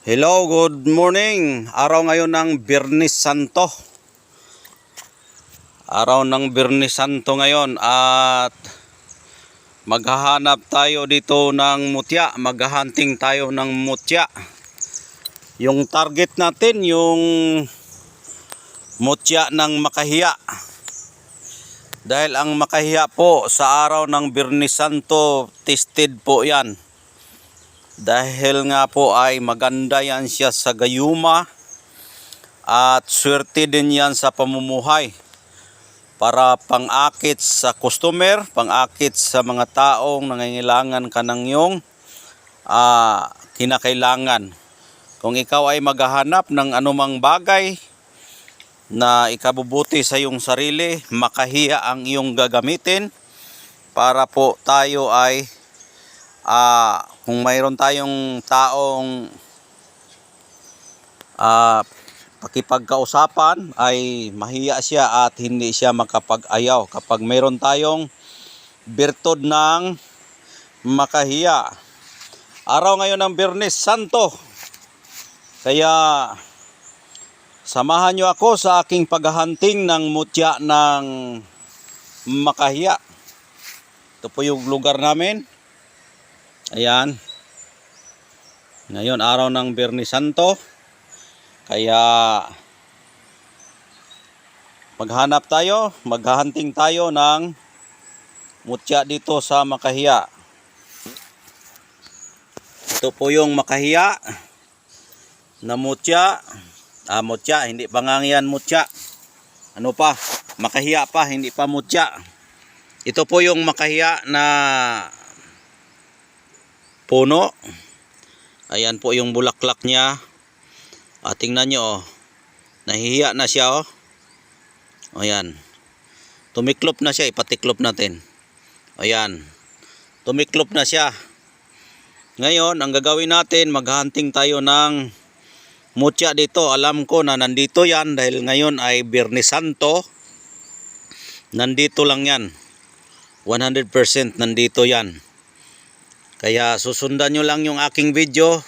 Hello, good morning. Araw ngayon ng Birnis Santo. Araw ng Birnis Santo ngayon at maghahanap tayo dito ng mutya. Maghahunting tayo ng mutya. Yung target natin yung mutya ng makahiya. Dahil ang makahiya po sa araw ng Birnis Santo, tested po yan. Dahil nga po ay maganda yan siya sa gayuma at swerte din yan sa pamumuhay para pang-akit sa customer, pang-akit sa mga taong nangangailangan ka ng iyong ah, kinakailangan. Kung ikaw ay maghahanap ng anumang bagay na ikabubuti sa iyong sarili, makahiya ang iyong gagamitin para po tayo ay ah kung mayroon tayong taong ah pakipagkausapan ay mahiya siya at hindi siya makapag-ayaw kapag mayroon tayong birtod ng makahiya. Araw ngayon ng Birnes Santo. Kaya samahan niyo ako sa aking paghahunting ng mutya ng makahiya. Ito po yung lugar namin. Ayan. Ngayon araw ng Birni Santo. Kaya maghanap tayo, maghahunting tayo ng mutya dito sa Makahiya. Ito po yung Makahiya na mutya. Ah, mutya, hindi pa nga yan mutya. Ano pa? Makahiya pa, hindi pa mutya. Ito po yung Makahiya na puno. Ayan po yung bulaklak niya. Ah, tingnan nyo oh. Nahihiya na siya oh. Ayan. Tumiklop na siya. Ipatiklop natin. Ayan. Tumiklop na siya. Ngayon, ang gagawin natin, maghunting tayo ng mutya dito. Alam ko na nandito yan dahil ngayon ay Birni Santo. Nandito lang yan. 100% nandito yan. Kaya susundan nyo lang yung aking video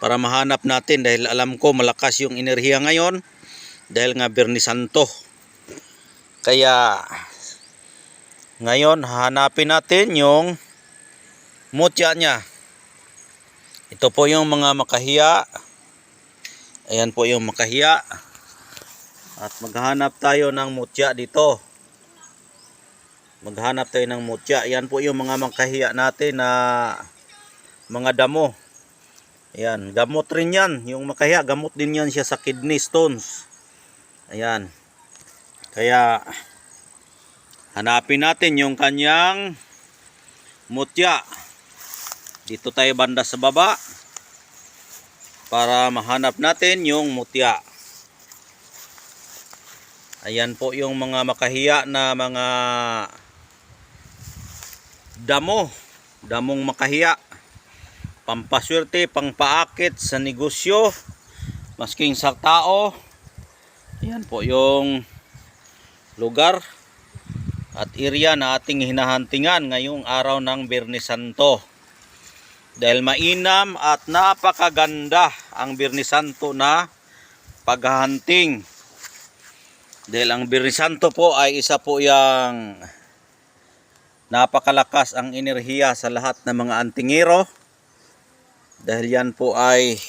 para mahanap natin dahil alam ko malakas yung enerhiya ngayon dahil nga Birni Santo. Kaya ngayon hanapin natin yung mutya niya. Ito po yung mga makahiya. Ayan po yung makahiya. At maghanap tayo ng mutya dito. Maghanap tayo ng mutya. Ayan po yung mga makahiya natin na mga damo. Ayan, gamot rin yan. Yung makahiya, gamot din yan siya sa kidney stones. Ayan. Kaya, hanapin natin yung kanyang mutya. Dito tayo banda sa baba para mahanap natin yung mutya. Ayan po yung mga makahiya na mga damo. Damong makahiya. Pampaswerte, pangpaakit sa negosyo. Masking sa tao. Ayan po yung lugar at area na ating hinahantingan ngayong araw ng Birni Santo. Dahil mainam at napakaganda ang Birni Santo na paghahunting. Dahil ang Birni Santo po ay isa po yung napakalakas ang enerhiya sa lahat ng mga antingero. Dahil yan po ay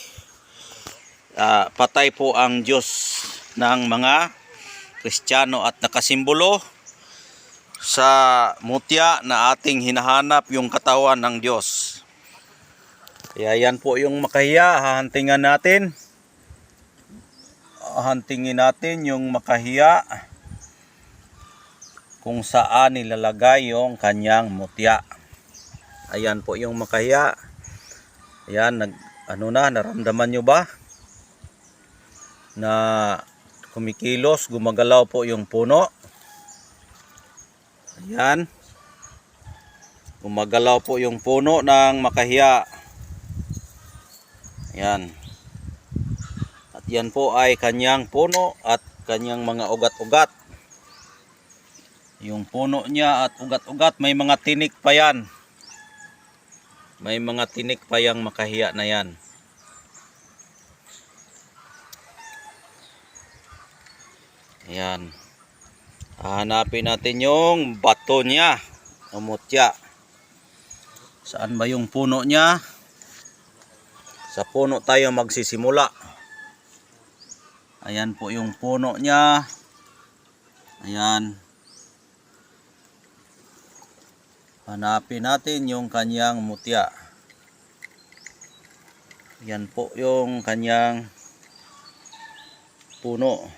ah, patay po ang Diyos ng mga Kristiyano at nakasimbolo sa mutya na ating hinahanap yung katawan ng Diyos. Kaya yan po yung makahiya, hahantingan natin. Hahantingin natin yung makahiya kung saan nilalagay yung kanyang mutya. Ayan po yung makahiya. Ayan, nag, ano na, naramdaman nyo ba? Na kumikilos, gumagalaw po yung puno. Ayan. Gumagalaw po yung puno ng makahiya. Ayan. At yan po ay kanyang puno at kanyang mga ugat-ugat yung puno niya at ugat-ugat may mga tinik pa yan. May mga tinik pa yang makahiya na yan. Yan hanapin natin yung bato niya. Umutya. Saan ba yung puno niya? Sa puno tayo magsisimula. Ayan po yung puno niya. Ayan. Hanapin natin yung kanyang mutya. Yan po yung kanyang puno.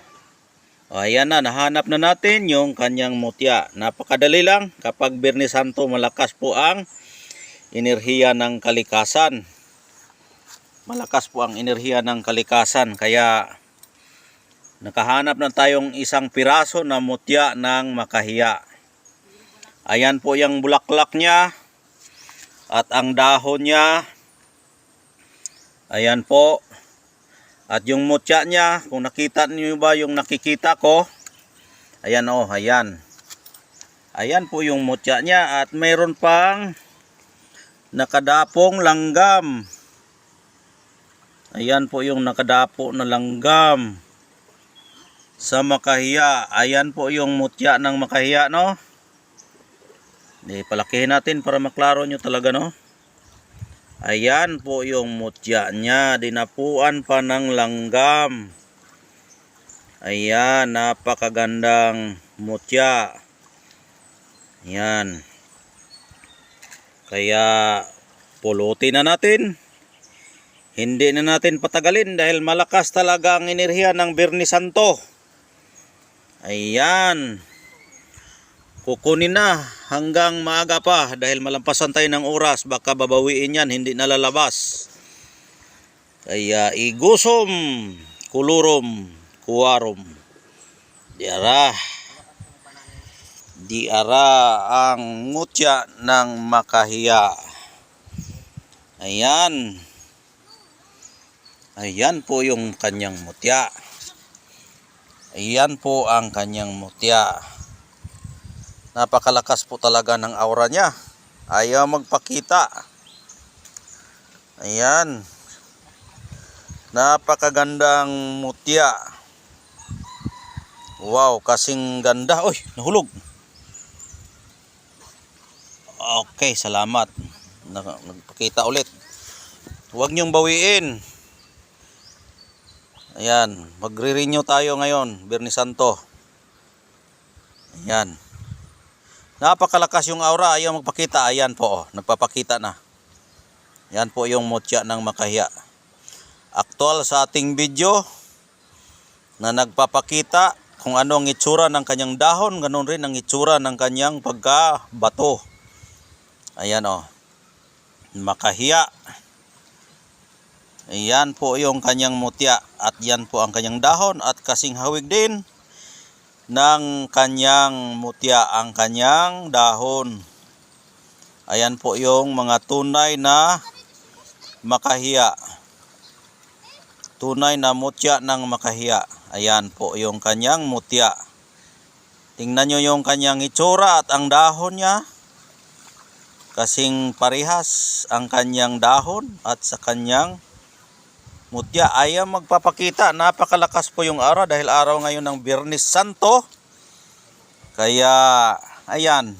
Ayan na, nahanap na natin yung kanyang mutya. Napakadali lang kapag Birni Santo malakas po ang enerhiya ng kalikasan. Malakas po ang enerhiya ng kalikasan kaya nakahanap na tayong isang piraso na mutya ng makahiya. Ayan po yung bulaklak niya at ang dahon niya. Ayan po. At yung mutya niya, kung nakita niyo ba yung nakikita ko, ayan oh, ayan. Ayan po yung mutya niya at mayroon pang nakadapong langgam. Ayan po yung nakadapo na langgam sa makahiya. Ayan po yung mutya ng makahiya, no? Di, palakihin natin para maklaro nyo talaga, no? Ayan po yung mutya niya. Dinapuan pa ng langgam. Ayan, napakagandang mutya. Ayan. Kaya pulutin na natin. Hindi na natin patagalin dahil malakas talaga ang enerhiya ng Birni Santo. Ayan. Kukunin na hanggang maaga pa dahil malampasan tayo ng oras. Baka babawiin yan, hindi nalalabas. Kaya igusom, kulurom, kuwarom. Diara. Diara ang mutya ng makahiya. Ayan. Ayan po yung kanyang mutya. Ayan po ang kanyang mutya. Napakalakas po talaga ng aura niya. Ayaw magpakita. Ayan. Napakagandang mutya. Wow, kasing ganda. Uy, nahulog. Okay, salamat. Nag- Nagpakita ulit. Huwag niyong bawiin. Ayan, magre-renew tayo ngayon, Birni Santo. Ayan. Napakalakas yung aura, ayaw magpakita. Ayan po, oh, nagpapakita na. Yan po yung mutya ng makahiya. Aktual sa ating video na nagpapakita kung ano ang itsura ng kanyang dahon, ganun rin ang itsura ng kanyang pagkabato. Ayan o. Oh. Makahiya. Ayan po yung kanyang mutya at yan po ang kanyang dahon at kasing hawig din ng kanyang mutya ang kanyang dahon. Ayan po yung mga tunay na makahiya. Tunay na mutya ng makahiya. Ayan po yung kanyang mutya. Tingnan nyo yung kanyang itsura at ang dahon niya. Kasing parihas ang kanyang dahon at sa kanyang mutya. Ayaw magpapakita. Napakalakas po yung araw dahil araw ngayon ng Biyernes Santo. Kaya, ayan.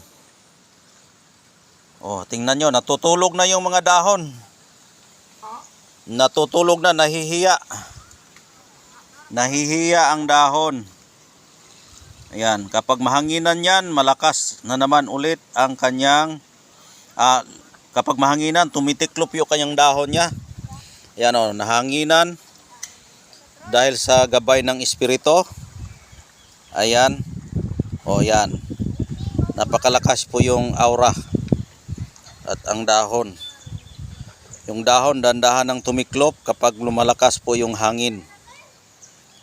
Oh, tingnan nyo, natutulog na yung mga dahon. Natutulog na, nahihiya. Nahihiya ang dahon. Ayan, kapag mahanginan yan, malakas na naman ulit ang kanyang, ah, kapag mahanginan, tumitiklop yung kanyang dahon niya. Ayan o, nahanginan dahil sa gabay ng espiritu. Ayan. O yan. Napakalakas po yung aura at ang dahon. Yung dahon dandahan ng tumiklop kapag lumalakas po yung hangin.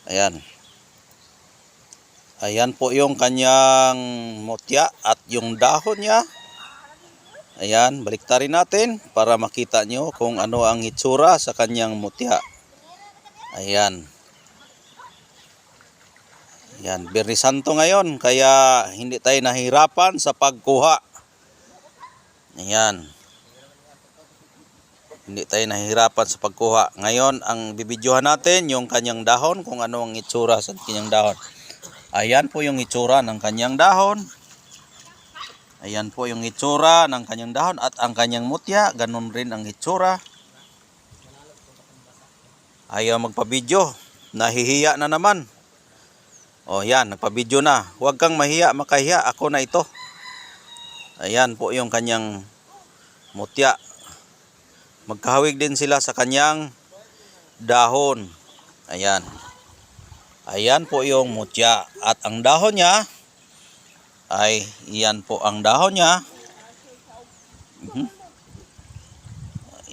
Ayan. Ayan po yung kanyang mutya at yung dahon niya. Ayan, baliktarin natin para makita nyo kung ano ang itsura sa kanyang mutya. Ayan. Ayan, Birni Santo ngayon, kaya hindi tayo nahirapan sa pagkuha. Ayan. Hindi tayo nahihirapan sa pagkuha. Ngayon, ang bibidyohan natin yung kanyang dahon, kung ano ang itsura sa kanyang dahon. Ayan po yung itsura ng kanyang dahon. Ayan po yung itsura ng kanyang dahon at ang kanyang mutya, ganun rin ang itsura. Ayaw magpa-video, nahihiya na naman. O yan, nagpa-video na. Huwag kang mahiya, makahiya, ako na ito. Ayan po yung kanyang mutya. Magkahawig din sila sa kanyang dahon. Ayan. Ayan po yung mutya. At ang dahon niya, ay iyan po ang dahon niya. Mhm.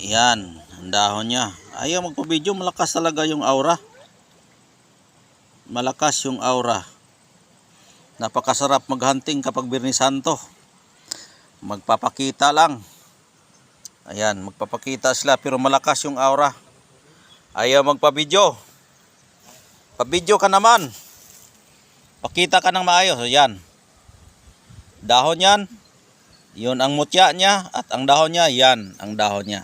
Yan, ang dahon niya. Ayaw magpa-video, malakas talaga yung aura. Malakas yung aura. Napakasarap maghunting kapag Birni Santo. Magpapakita lang. Ayan, magpapakita sila pero malakas yung aura. Ayaw magpa-video. Pa-video ka naman. Pakita ka ng maayos. Ayan. Dahon yan. Yun ang mutya niya at ang dahon niya, yan ang dahon niya.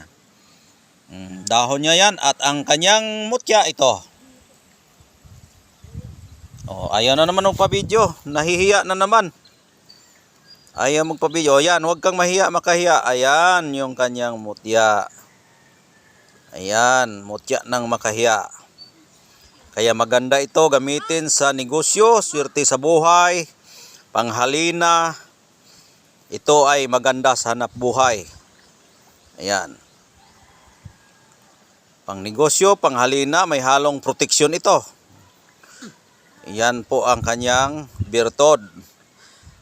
Mm, dahon niya yan at ang kanyang mutya ito. Oh, ayaw na naman magpa-video. Nahihiya na naman. Ayaw magpa-video. Ayan, huwag kang mahiya, makahiya. Ayan, yung kanyang mutya. Ayan, mutya ng makahiya. Kaya maganda ito gamitin sa negosyo, swerte sa buhay, panghalina. Ito ay maganda sa hanap buhay. Ayan. Pang negosyo, panghalina, may halong proteksyon ito. Yan po ang kanyang birtod.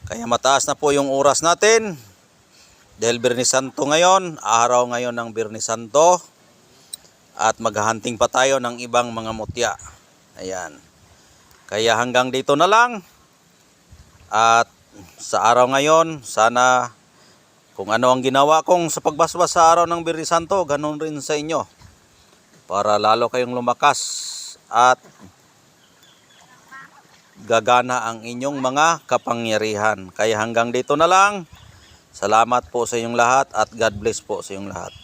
Kaya mataas na po yung oras natin. Dahil Birni Santo ngayon, araw ngayon ng Birni Santo. At maghahunting pa tayo ng ibang mga mutya. Ayan. Kaya hanggang dito na lang. At sa araw ngayon, sana kung ano ang ginawa kong sa pagbasbas sa araw ng Birni Santo, ganun rin sa inyo. Para lalo kayong lumakas at gagana ang inyong mga kapangyarihan. Kaya hanggang dito na lang. Salamat po sa inyong lahat at God bless po sa inyong lahat.